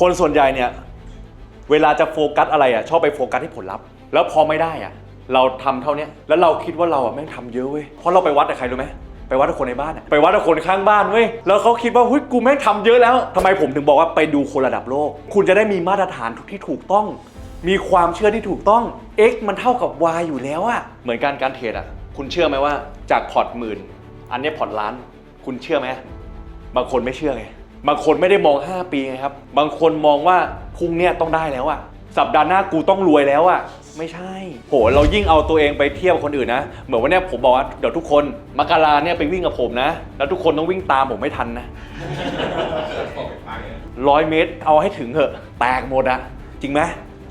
คนส่วนใหญ่เนี่ย เวลาจะโฟกัสอะไรอะชอบไปโฟกัสที่ผลลัพธ์ แล้วพอไม่ได้อะ เราทำเท่าเนี้ยแล้วเราคิดว่าเราอะแม่งทำเยอะเว้ยเพราะเราไปวัดกับใครรู้ไหมไปวัดกับคนในบ้านอะไปวัดกับคนข้างบ้านเว้ยแล้วเขาคิดว่าเฮ้ยกูแม่งทำเยอะแล้วทำไมผมถึงบอกว่าไปดูคนระดับโลก คุณจะได้มีมาตรฐานที่ถูกต้อง มีความเชื่อที่ถูกต้อง x มันเท่ากับ y อยู่แล้วอะเหมือนการการเทรดอะคุณเชื่อไหมว่าจากพอร์ตหมื่นอันเนี้ยพอร์ตล้าน คุณเชื่อไหมบางคนไม่เชื่อไง บางคนไม่ได้มอง 5 ปีไงครับ บางคนมองว่าพรุ่งเนี้ยต้องได้แล้วอะสัปดาห์หน้ากูต้องรวยแล้วอะไม่ใช่ โห เรายิ่งเอาตัวเองไปเทียบกับคนอื่นนะ เหมือนวันเนี้ยผมบอกว่าเดี๋ยวทุกคนมกราเนี่ยไปวิ่งกับผมนะ แล้วทุกคนต้องวิ่งตามผมไม่ทันนะ ร้อยเมตรเอาให้ถึงเถอะ แตกหมดอะจริงไหม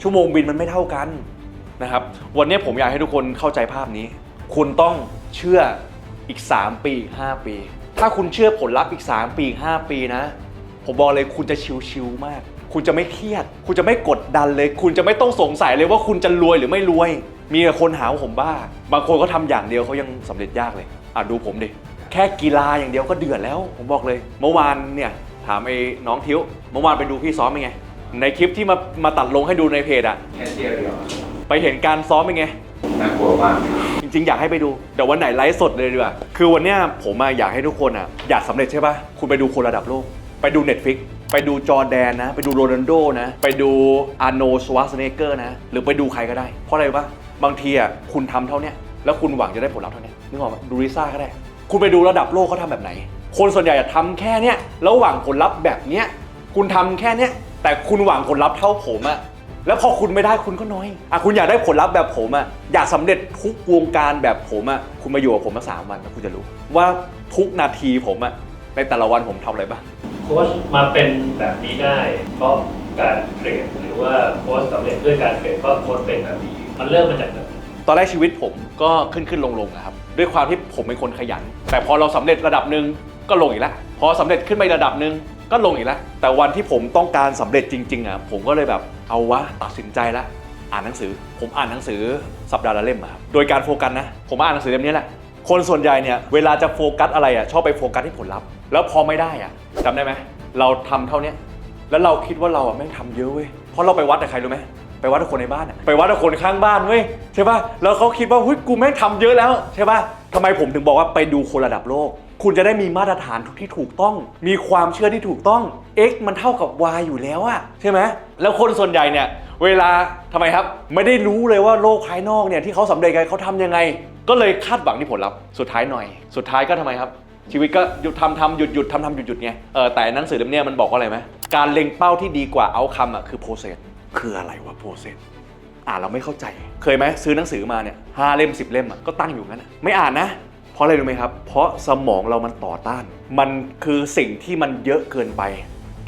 ชั่วโมงบินมันไม่เท่ากันนะครับ วันนี้ผมอยากให้ทุกคนเข้าใจภาพนี้ คุณต้องเชื่ออีก 3 ปี 5 ปี ถ้าคุณเชื่อผลลัพธ์อีก 3 ปีอีก5ปีนะ ผมบอกเลยคุณจะชิวๆมาก คุณจะไม่เครียด คุณจะไม่กดดันเลย คุณจะไม่ต้องสงสัยเลยว่าคุณจะรวยหรือไม่รวย มีแต่คนหาว่าผมบ้า บางคนก็ทำอย่างเดียวเขายังสำเร็จยากเลย อะดูผมดิ แค่กีฬาอย่างเดียวก็เดือดแล้ว ผมบอกเลย เมื่อวานเนี่ยถามไอ้น้องทิวเมื่อวานไปดูพี่ซ้อมเป็นไง ในคลิปที่มามาตัดลงให้ดูในเพจอะแค่เที่ยวเดียวไปเห็นการซ้อมเป็นไง น่ากลัวมาก จริง ๆ อยากให้ไปดูเดี๋ยววันไหนไลฟ์สดเลยดีกว่าคือวันเนี้ยผมอะอยากให้ทุกคนอะอยากสำเร็จใช่ปะคุณไปดูคนระดับโลก ไปดู Netflix ไปดูจอร์แดนนะ ไปดูโรนัลโดนะ ไปดูอาร์โนสวาสเนเกอร์นะ หรือไปดูใครก็ได้ เพราะอะไรรู้ปะบางทีอะคุณทำเท่าเนี้ยแล้วคุณหวังจะได้ผลลัพธ์เท่าเนี้ยนึกออกไหมดูริซ่าก็ได้ คุณไปดูระดับโลกเขาทำแบบไหน คนส่วนใหญ่จะทำแค่เนี้ยแล้วหวังผลลัพธ์แบบเนี้ยคุณทำแค่เนี้ยแต่คุณหวังผลลัพธ์เท่าผมอะ แล้วพอคุณไม่ได้คุณก็น้อยอะคุณอยากได้ผลลัพธ์แบบผมอะอยากสำเร็จทุกวงการแบบผมอะคุณมาอยู่กับผมมาสามวันแล้วคุณจะรู้ ว่าทุกนาทีผมอะในแต่ละวันผมทำอะไรบ้าง โค้ชมาเป็นแบบนี้ได้ เพราะการเทรดหรือว่าโค้ชสำเร็จด้วยการเทรดเพราะโค้ชเป็นแบบนี้ มันเริ่มมาจากแบบไหนตอนแรกชีวิตผมก็ขึ้นขึ้นลงลงนะครับด้วยความที่ผมเป็นคนขยัน แต่พอเราสำเร็จระดับหนึ่งก็ลงอีกแล้วพอสำเร็จขึ้นไประดับหนึ่ง ก็ลงอีกแล้ว แต่วันที่ผมต้องการสำเร็จจริง ๆอะผมก็เลยแบบเอาวะตัดสินใจละอ่านหนังสือ ผมอ่านหนังสือสัปดาห์ละเล่มครับโดยการโฟกัสนะ ผมอ่านหนังสือเล่มนี้แหละคนส่วนใหญ่เนี่ยเวลาจะโฟกัสอะไรอะชอบไปโฟกัสที่ผลลัพธ์แล้วพอไม่ได้อะจำได้ไหมเราทำเท่านี้แล้วเราคิดว่าเราอะแม่งทำเยอะเว้ยเพราะเราไปวัดกับใครรู้ไหมไปวัดกับคนในบ้านอะไปวัดกับคนข้างบ้านเว้ยใช่ป่ะแล้วเขาคิดว่าเฮ้ยกูแม่งทำเยอะแล้วใช่ป่ะทำไมผมถึงบอกว่าไปดูคนระดับโลก คุณจะได้มีมาตรฐานที่ถูกต้อง มีความเชื่อที่ถูกต้อง x มันเท่ากับ y อยู่แล้วอะใช่ไหมแล้วคนส่วนใหญ่เนี่ยเวลาทำไมครับ ไม่ได้รู้เลยว่าโลกภายนอกเนี่ยที่เขาสำเร็จกันเขาทำยังไง ก็เลยคาดหวังที่ผลลัพธ์สุดท้ายหน่อย สุดท้ายก็ทำไมครับชีวิตก็หยุดทำทำหยุดหยุดทำทำหยุดหยุดไงเออแต่หนังสือเล่มเนี้ยมันบอกว่าอะไรไหมการเล็งเป้าที่ดีกว่าเอาคำอะคือโปรเซสคืออะไรวะโปรเซสอ่านเราไม่เข้าใจ เคยไหมซื้อหนังสือมาเนี่ยห้าเล่มสิบเล่มอะก็ตั้งอยู่งั้นอะไม่อ่านนะเพ ราะอะไรรู้ไหมครับ เพราะสมองเรามันต่อต้าน มันคือสิ่งที่มันเยอะเกินไป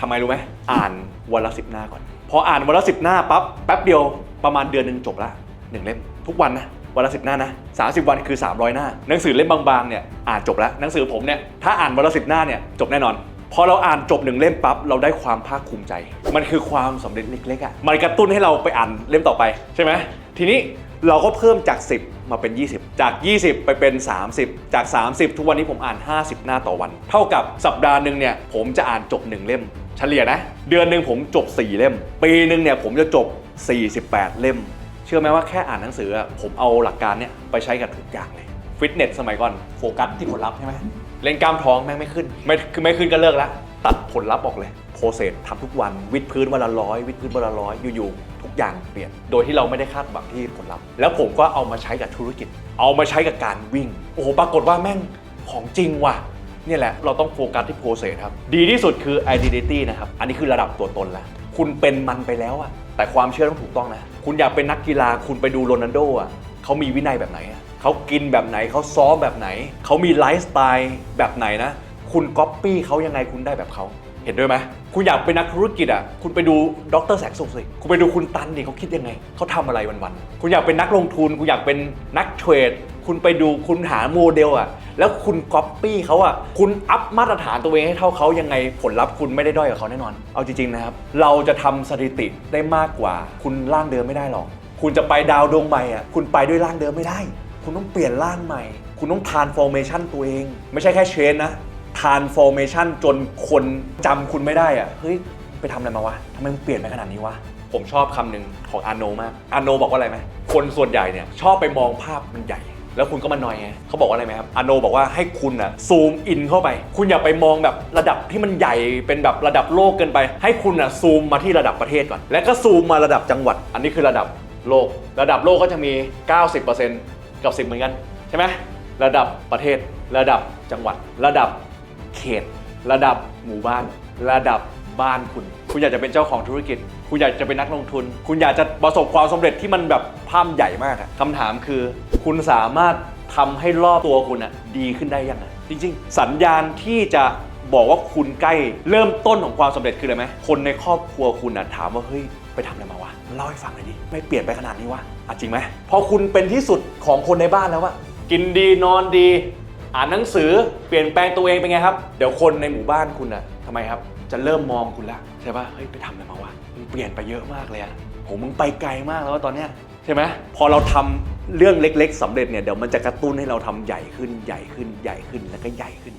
ทำไมรู้ไหมอ่านวันละสิบหน้าก่อน พออ่านวันละสิบหน้าปั๊บแป๊บเดียวประมาณเดือนหนึ่งจบละหนึ่งเล่มทุกวันนะวันละสิบหน้านะสาวันคือ 300 หน้า หนังสือเล่มบางๆเนี่ยอ่านจบแล้วหนังสือผมเนี่ยถ้าอ่านวันละสิบหน้าเนี่ยจบแน่นอน พอเราอ่านจบหนึ่งเล่มปั๊บเราได้ความภาคภูมิใจ มันคือความสำเร็จเล็กๆอะ่ะมันกระตุ้นให้เราไปอ่านเล่มต่อไปใช่ไหมทีนี้ เราก็เพิ่มจาก 10 มาเป็น 20 จาก 20 ไปเป็น 30 จาก 30 ทุกวันนี้ผมอ่าน 50 หน้าต่อวัน เท่ากับสัปดาห์หนึ่งเนี่ยผมจะอ่านจบ 1 เล่ม เฉลี่ยนะ เดือนหนึ่งผมจบ 4 เล่ม ปีหนึ่งเนี่ยผมจะจบ 48 เล่ม เชื่อไหมว่าแค่อ่านหนังสือผมเอาหลักการเนี่ยไปใช้กับทุกอย่างเลยฟิตเนสสมัยก่อนโฟกัสที่ผลลัพธ์ใช่ไหมเล่นกล้ามท้องแม่งไม่ขึ้น ไม่คือไม่ขึ้นก็เลิกละตัดผลลัพธ์ออกเลยโปรเซสทำทุกวันวิดพื้นวันละร้อยวิดพื้นวันละร้อยอยู่ๆ อย่างเปลี่ยน โดยที่เราไม่ได้คาดหวังที่ผลลัพธ์แล้วผมก็เอามาใช้กับธุรกิจ เอามาใช้กับการวิ่ง โอ้โหปรากฏว่าแม่งของจริงว่ะเนี่ยแหละ เราต้องโฟกัสที่โปรเซสครับ ดีที่สุดคือ identity นะครับ อันนี้คือระดับตัวตนแล้ว คุณเป็นมันไปแล้วอะแต่ความเชื่อต้องถูกต้องนะ คุณอยากเป็นนักกีฬา คุณไปดูโรนัลโดอะเขามีวินัยแบบไหนอะเขากินแบบไหน เขาซ้อมแบบไหน เขามีไลฟ์สไตล์แบบไหนนะ คุณก๊อปปี้เขายังไงคุณได้แบบเขา เห็นด้วยไหมคุณอยากเป็นนักธุรกิจอะ คุณไปดูดรแสงสุขสิ คุณไปดูคุณตันดิเขาคิดยังไง เขาทำอะไรวันๆ คุณอยากเป็นนักลงทุน คุณอยากเป็นนักเทรด คุณไปดูคุณหาโมเดลอะ แล้วคุณก๊อปปี้เขาอะ คุณอัพมาตรฐานตัวเองให้เท่าเขายังไง ผลลัพธ์คุณไม่ได้ด้อยกับเขาแน่นอน เอาจริงๆนะครับ เราจะทำสถิติได้มากกว่า คุณร่างเดิมไม่ได้หรอก คุณจะไปดาวดวงใหม่อะ คุณไปด้วยร่างเดิมไม่ได้ คุณต้องเปลี่ยนร่างใหม่ คุณต้อง transformation ตัวเอง ไม่ใช่แค่เชนนะ transformation จนคนจำคุณไม่ได้อะเฮ้ย ไปทำอะไรมาวะทำไมมึงเปลี่ยนไปขนาดนี้วะ ผมชอบคำหนึ่งของอาโนมาก อาโนบอกว่าอะไรไหม คนส่วนใหญ่เนี่ยชอบไปมองภาพมันใหญ่ แล้วคุณก็มานอยไงเขาบอกว่าอะไรไหมครับอาโนบอกว่าให้คุณอะซูมอินเข้าไป คุณอย่าไปมองแบบระดับที่มันใหญ่เป็นแบบระดับโลกเกินไป ให้คุณอะซูมมาที่ระดับประเทศก่อน แล้วก็ซูมมาระดับจังหวัด อันนี้คือระดับโลก ระดับโลกก็จะมี 90%กับ 10 เหมือนกัน ใช่ไหมระดับประเทศ ระดับจังหวัด ระดับ เขต ระดับหมู่บ้าน ระดับบ้านคุณ คุณอยากจะเป็นเจ้าของธุรกิจ คุณอยากจะเป็นนักลงทุน คุณอยากจะประสบความสำเร็จที่มันแบบภาพใหญ่มากอะคำถามคือ คุณสามารถทำให้รอบตัวคุณอะดีขึ้นได้ยังไงจริง ๆ สัญญาณที่จะบอกว่าคุณใกล้เริ่มต้นของความสำเร็จคืออะไรไหมคนในครอบครัวคุณอะถามว่าเฮ้ยไปทำอะไรมาวะเล่าให้ฟังหน่อยดิไม่เปลี่ยนไปขนาดนี้วะอะจริงไหมพอคุณเป็นที่สุดของคนในบ้านแล้วอะกินดีนอนดี อ่านหนังสือเปลี่ยนแปลงตัวเองเป็นไงครับ เดี๋ยวคนในหมู่บ้านคุณอะทำไมครับ จะเริ่มมองคุณละใช่ปะเฮ้ยไปทำอะไรมาวะมึงเปลี่ยนไปเยอะมากเลยอะผมมึงไปไกลมากแล้วว่าตอนเนี้ยใช่ไหมพอเราทำเรื่องเล็ก ๆสำเร็จเนี่ยเดี๋ยวมันจะกระตุ้นให้เราทำใหญ่ขึ้นใหญ่ขึ้นใหญ่ขึ้นแล้วก็ใหญ่ขึ้น